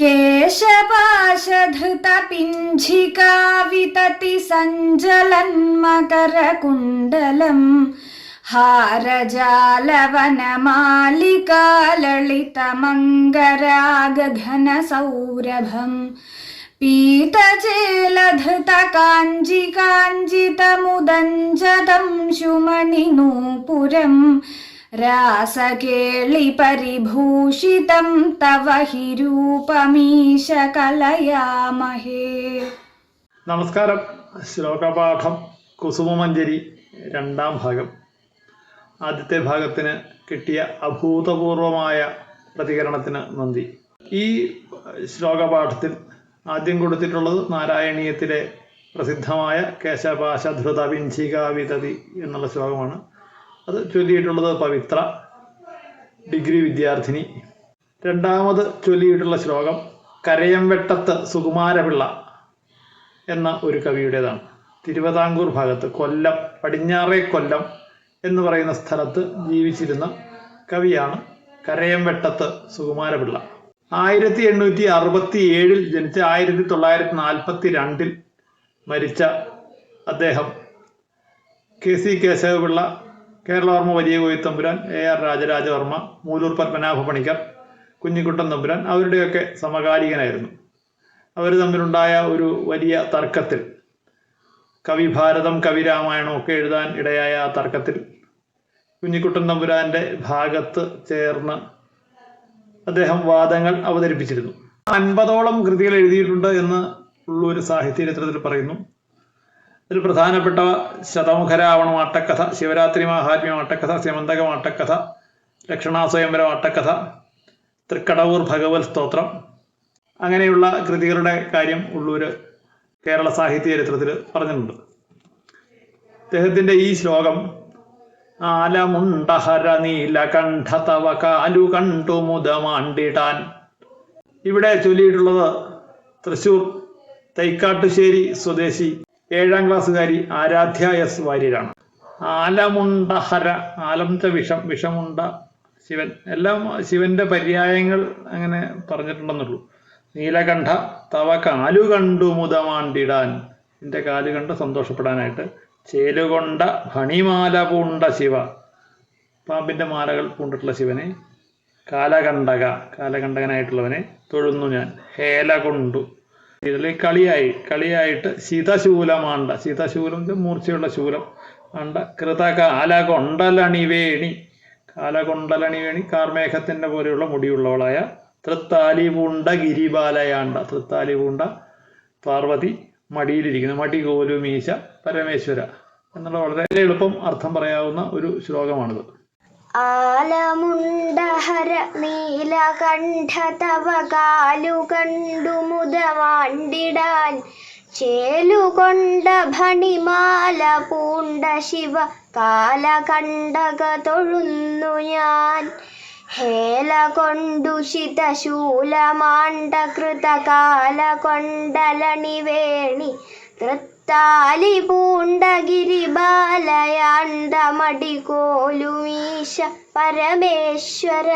केशपाशधृतपिञ्झिका वितति सञ्जलन्मकरकुण्डलम् हारजालवनमालिका ललितमङ्गरागघनसौरभम् पीतचेलधृत काञ्जि രാസകേളിപരിഭൂഷിതം തവ he രൂപമീശ കലയാമഹേ. നമസ്കാരം. ശ്ലോകപാഠം കുസുമമഞ്ജരി രണ്ടാം ഭാഗം. ആദ്യത്തെ ഭാഗത്തിന് കിട്ടിയ അഭൂതപൂർവമായ പ്രതികരണത്തിന് നന്ദി. ഈ ശ്ലോകപാഠത്തിൽ ആദ്യം കൊടുത്തിട്ടുള്ളത് നാരായണീയത്തിലെ പ്രസിദ്ധമായ കേശപാശധൃത വിഞ്ചിക വിതതി എന്നുള്ള ശ്ലോകമാണ്. അത് ചൊല്ലിയിട്ടുള്ളത് പവിത്ര ഡിഗ്രി വിദ്യാർത്ഥിനി. രണ്ടാമത് ചൊല്ലിയിട്ടുള്ള ശ്ലോകം കരയംവെട്ടത്ത് സുകുമാരപിള്ള എന്ന ഒരു കവിയുടേതാണ്. തിരുവിതാംകൂർ ഭാഗത്ത് കൊല്ലം പടിഞ്ഞാറേ കൊല്ലം എന്ന് പറയുന്ന സ്ഥലത്ത് ജീവിച്ചിരുന്ന കവിയാണ് കരയംവെട്ടത്ത് സുകുമാരപിള്ള ആയിരത്തി എണ്ണൂറ്റി അറുപത്തി ഏഴിൽ ജനിച്ച ആയിരത്തി തൊള്ളായിരത്തി നാൽപ്പത്തി രണ്ടിൽ മരിച്ച അദ്ദേഹം K C Kesava Pillai Keralavarma Valiya Koyithampuran A R Raja Raja Varma Moolur Padmanabha Panicker Kunjikuttan Thampuran അവരുടെയൊക്കെ സമകാലികനായിരുന്നു. അവർ തമ്മിലുണ്ടായ ഒരു വലിയ തർക്കത്തിൽ കവിഭാരതം കവിരാമായണം ഒക്കെ എഴുതാൻ ഇടയായ ആ തർക്കത്തിൽ കുഞ്ഞിക്കുട്ടൻ തമ്പുരാന്റെ ഭാഗത്ത് ചേർന്ന് അദ്ദേഹം വാദങ്ങൾ അവതരിപ്പിച്ചിരുന്നു. അൻപതോളം കൃതികൾ എഴുതിയിട്ടുണ്ട് എന്ന് ഉള്ളൂർ സാഹിത്യ ചരിത്രത്തിൽ പറയുന്നു. ഇതിൽ പ്രധാനപ്പെട്ട ശതമുഖരാവണം ആട്ടക്കഥ ശിവരാത്രി മഹാത്മ്യം ആട്ടക്കഥ സ്യമന്തകം ആട്ടക്കഥ ലക്ഷണാസ്വയംവരം ആട്ടക്കഥ തൃക്കടവൂർ ഭഗവത് സ്തോത്രം. അങ്ങനെയുള്ള കൃതികളുടെ കാര്യം ഉള്ളൂര് കേരള സാഹിത്യ ചരിത്രത്തിൽ പറഞ്ഞിട്ടുണ്ട്. അദ്ദേഹത്തിന്റെ ഈ ശ്ലോകം ആലമുണ്ടഹര നീലകണ്ഠ തവ കാലു കണ്ടു മുതമാണ്ടിടാൻ ഇവിടെ ചൊല്ലിയിട്ടുള്ളത് തൃശൂർ തൈക്കാട്ടുശ്ശേരി സ്വദേശി ഏഴാം ക്ലാസ്സുകാരി ആരാധ്യ എസ് വാര്യരാണ്. ആലമുണ്ടഹര ആലം ച വിഷം വിഷമുണ്ട ശിവൻ. എല്ലാം ശിവന്റെ പര്യായങ്ങൾ അങ്ങനെ പറഞ്ഞിട്ടുണ്ടെന്നുള്ളൂ. നീലകണ്ഠ തവ കാലു കണ്ടു മുതമാണ്ടിടാൻ. നിന്റെ കാലു കണ്ട് സന്തോഷപ്പെടാനായിട്ട്. ചേലുകൊണ്ട ഭണിമാല പൂണ്ട ശിവ. പാമ്പിന്റെ മാലകൾ പൂണ്ടിട്ടുള്ള ശിവനെ. കാലകണ്ടക കാലകണ്ടകനായിട്ടുള്ളവനെ തൊഴുന്നു ഞാൻ. ഹേല കൊണ്ടു ഇതിൽ കളിയായി കളിയായിട്ട്. ശീതശൂലമാണ്ട ശീതശൂലം മൂർച്ചയുള്ള ശൂലം ആണ്ട. കൃതക ആലകൊണ്ടലണിവേണി കാലകൊണ്ടലണിവേണി കാർമേഘത്തിന്റെ പോലെയുള്ള മുടിയുള്ളവളായ തൃത്താലി പൂണ്ട ഗിരിബാലയാണ്ട തൃത്താലി പൂണ്ട പാർവതി മടിയിലിരിക്കുന്നു. മടി കോലു മീശ പരമേശ്വര. എന്നുള്ള വളരെ എളുപ്പം അർത്ഥം പറയാവുന്ന ഒരു ശ്ലോകമാണിത്. ആലമുണ്ടഹര നീലകണ്ഠ തവ കാലു കണ്ടു മുതമാണ്ടിടാൻ. ചേലുകൊണ്ട ഭണിമാല പൂണ്ട ശിവ കാലകണ്ടക തൊഴുന്നു ഞാൻ. ഹേല കൊണ്ടു ശിതശൂലമാണ്ട കൃതകാല കൊണ്ടലണി വേണി തൃത്താലി പൂണ്ടഗിരി മടികോലുമീശ പരമേശ്വര.